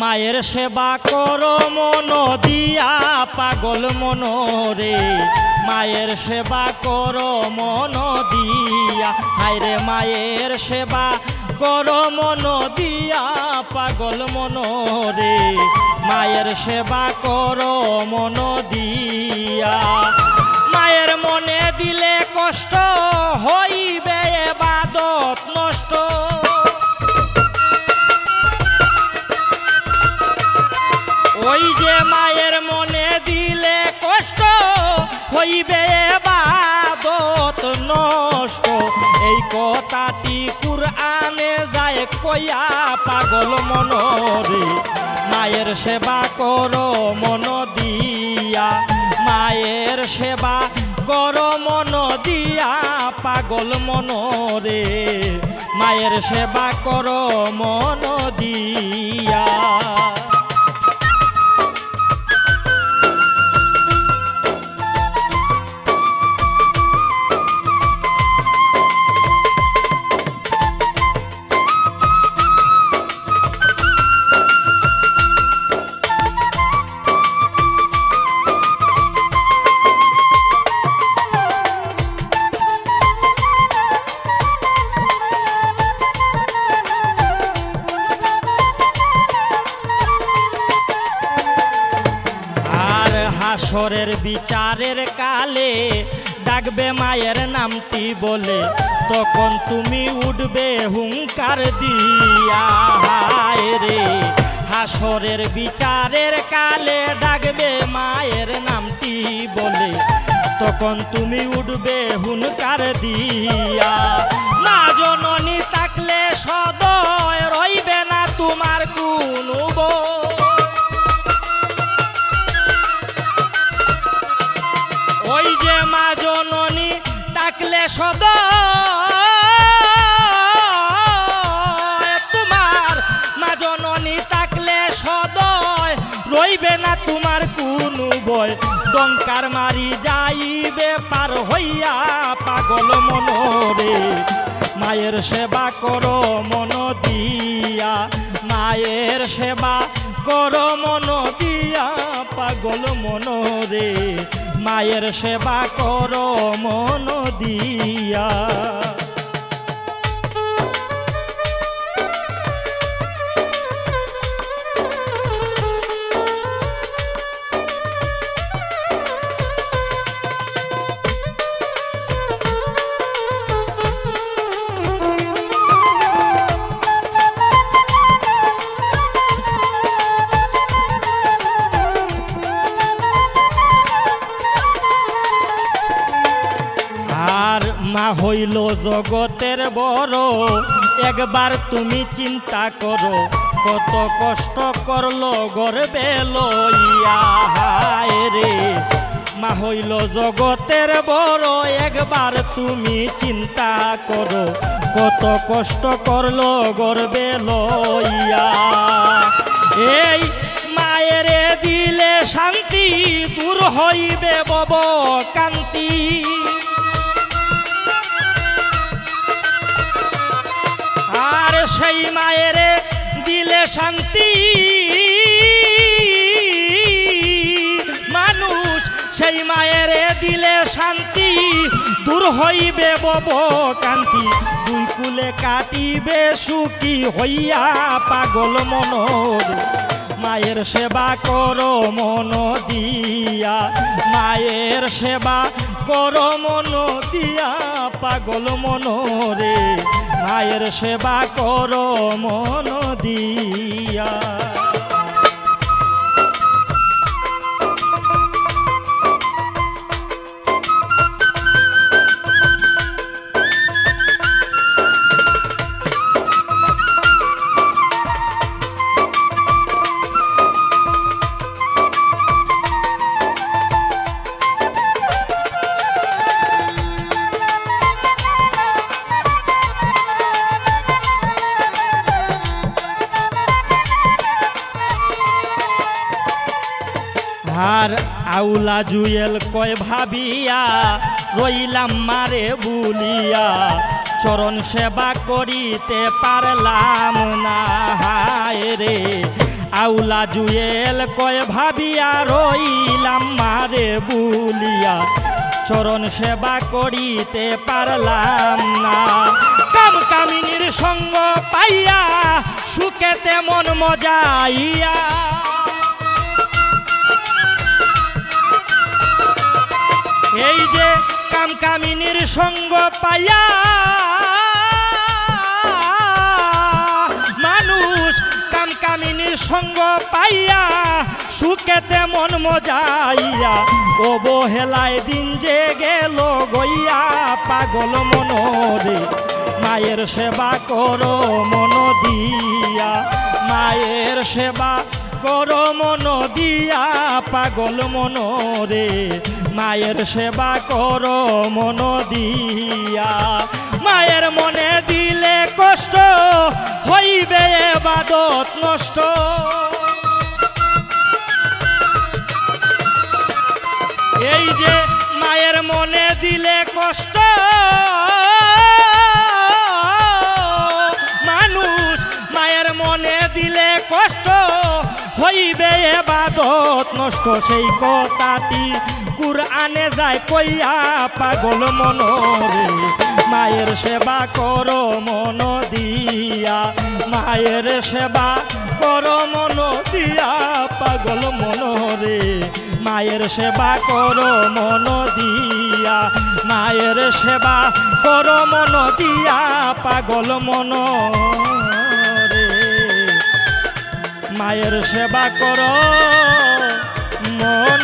মায়ের সেবা করো মন দিয়া, পাগল মন রে। মায়ের সেবা করো মন দিয়া, হায়রে মায়ের সেবা করো মন দিয়া, পাগল মন রে। মায়ের সেবা করো মন দিয়া। মায়ের মনে দিলে কষ্ট হইবে হইবে বাদত নষ্ট। এই কথাটি কুরআনে যায় কইয়া পাগল মনরে। মায়ের সেবা করো মন দিয়া। মায়ের সেবা করো মন দিয়া, পাগল মনরে। মায়ের সেবা করো মন দিয়া। বিচারের কালে ডাকবে মায়ের নামটি বলে, তখন তুমি উঠবে হুঙ্কার দিয়া হায় রে, হাসরের বিচারের কালে ডাকবে মায়ের নামটি বলে, তখন তুমি উঠবে হুনকার দিয়া মা জননী থাকলে সদয় রইবে না তোমার কোনো বউ। জননী ডাকলে সদ। তোমার মা জননী ডাকলে সদয় রইবে না তোমার কোনো বয় ডঙ্কার মারি যাইবে পার হইয়া পাগল মনরে। মায়ের সেবা করো মন দিয়া। মায়ের সেবা করো মন দিয়া। পাগল মনরে মায়ের সেবা কর মন দিয়া। হইল জগতের বড়। একবার তুমি চিন্তা করো, কত কষ্ট করল গর্বে লইয়া। রে, মা হইল জগতের বড়। একবার তুমি চিন্তা করো, কত কষ্ট করল গর্বে লইয়া। এই মায়েরে দিলে শান্তি, দূর হইবে বব কান্তি। সেই মায়েরে দিলে শান্তি। মানুষ সেই মায়েরে দিলে শান্তি। দূর হইবে বব কান্তি দুই কুলে কাটিবে সুখী হইয়া পাগল মনোর। মায়ের সেবা করো মন দিয়া, মায়ের সেবা করো মন দিয়া পাগল মনোরে মায়ের সেবা কর মন দিয়া আউলা জুয়েল কয় ভাবিয়া, রইলাম মারে বুলিয়া। চরণ সেবা করিতে পারলাম না, হায় রে। আউলা জুয়েল কয় ভাবিয়া, রইলাম মারে বুলিয়া। চরণ সেবা করিতে পারলাম না। কাম কামিনীর সঙ্গ পাইয়া, সুখেতে মন মজাইয়া। এই যে কাম কামিনীর সঙ্গ পাইয়া মানুষ কাম কামিনীর সঙ্গ পাইয়া সুখেতে মন মজাইয়া অবহেলায় দিন যে গেল গইয়া পাগল মনরে মায়ের সেবা করো মন দিয়া, মায়ের সেবা করো মন দিয়া পাগল মনরে মায়ের সেবা করো মন দিয়া। মায়ের মনে দিলে কষ্ট, হইবে বাদত নষ্ট। এই যে মায়ের মনে দিলে কষ্ট, মানুষ মায়ের মনে দিলে কষ্ট, হইবে এবাদত নষ্ট সেই কথাটি। কুরআনে যায় কইয়া, পাগল মনরে, মায়ের সেবা করো মন দিয়া। মায়ের সেবা করো মন দিয়া, পাগল মনরে, মায়ের সেবা করো মন দিয়া। মায়ের সেবা করো মন দিয়া, পাগল মন মায়ের সেবা করো মন